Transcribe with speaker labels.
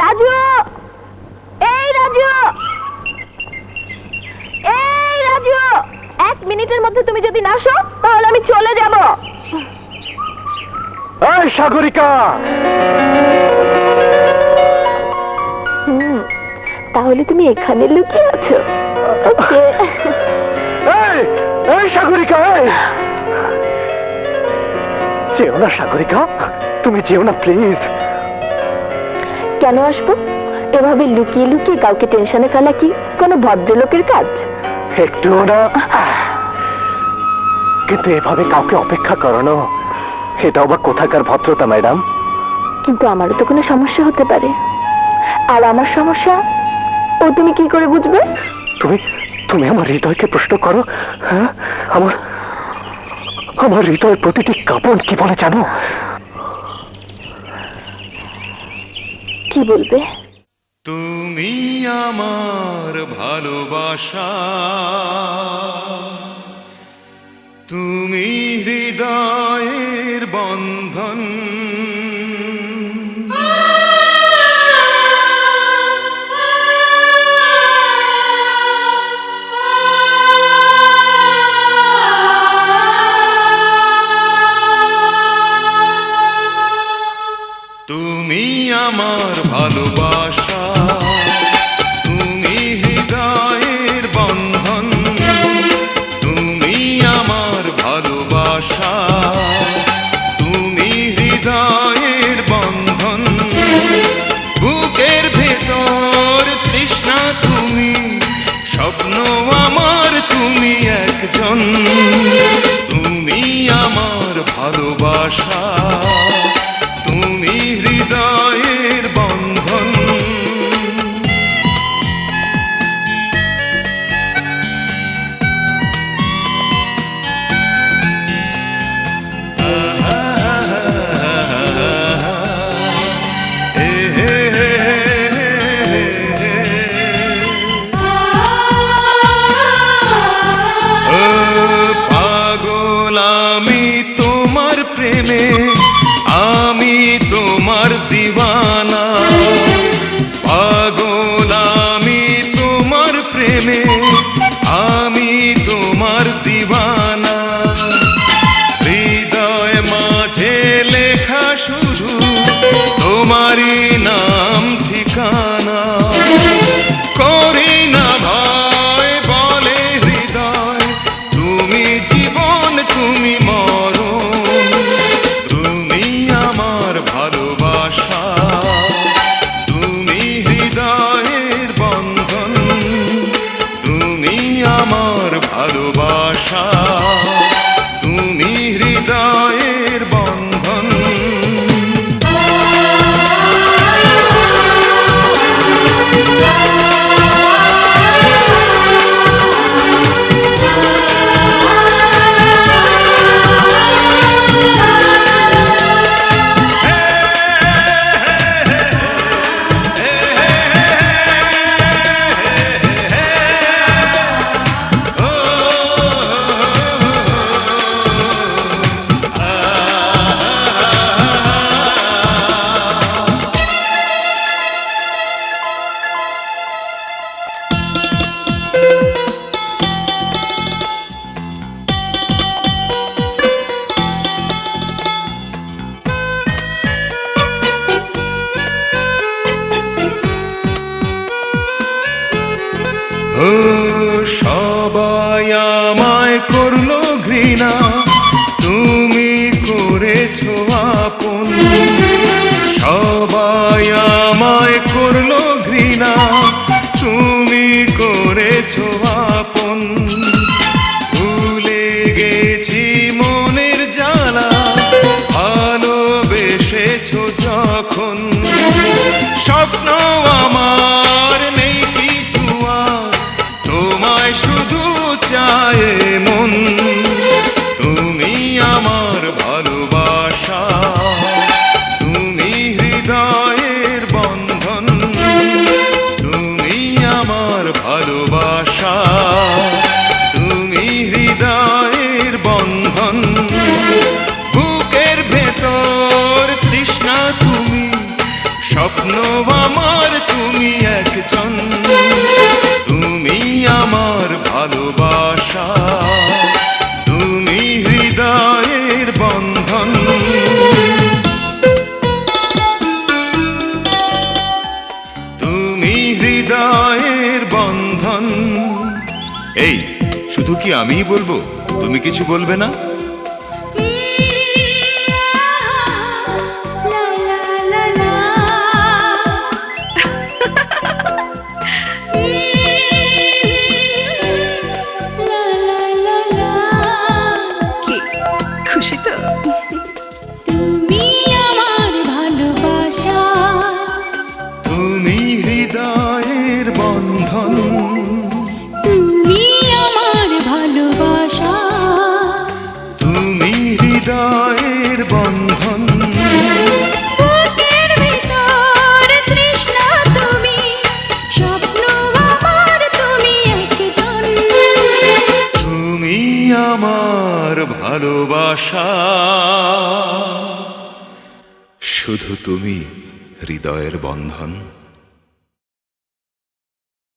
Speaker 1: রাজু! এই রাজু! এই রাজু! এক মিনিটের মধ্যে তুমি যদি না আসো তাহলে আমি চলে যাব।
Speaker 2: এই সাগরিকা!
Speaker 1: তাহলে তুমি এখানে লুকিয়ে আছো।
Speaker 2: এই এই সাগরিকা এই! যেও না সাগরিকা তুমি যেও না প্লিজ।
Speaker 1: কেন আসব? এভাবে লুকিয়ে লুকিয়ে কাউকে টেনশনে ফেলা কি কোনো ভদ্রলোকের কাজ?
Speaker 2: একটুও না। কিন্তু এভাবে কাউকে অপেক্ষা করানো এটাও বা কোথাকার ভদ্রতা ম্যাডাম?
Speaker 1: কিন্তু আমারও তো কোনো সমস্যা হতে পারে। আর আমার সমস্যা ও তুমি কি করে বুঝবে?
Speaker 2: তুমি তুমি আমার হৃদয়কে প্রশ্ন করো হ্যাঁ? আমার আমার হৃদয়ের প্রতিটি কাপড় কি বলে জানো?
Speaker 1: কি বলবে?
Speaker 3: তুমি আমার ভালোবাসা তুমি হৃদয়ের বন্ধন। তুমি আপন সবাই আমায় করল ঘৃণা। তুমি করেছ আপন
Speaker 4: কি আমিই বলব? তুমি কিছু বলবে না?
Speaker 3: তুমি একজন।
Speaker 4: তুমি আমার ভালোবাসা। শুধু তুমি হৃদয়ের বন্ধন।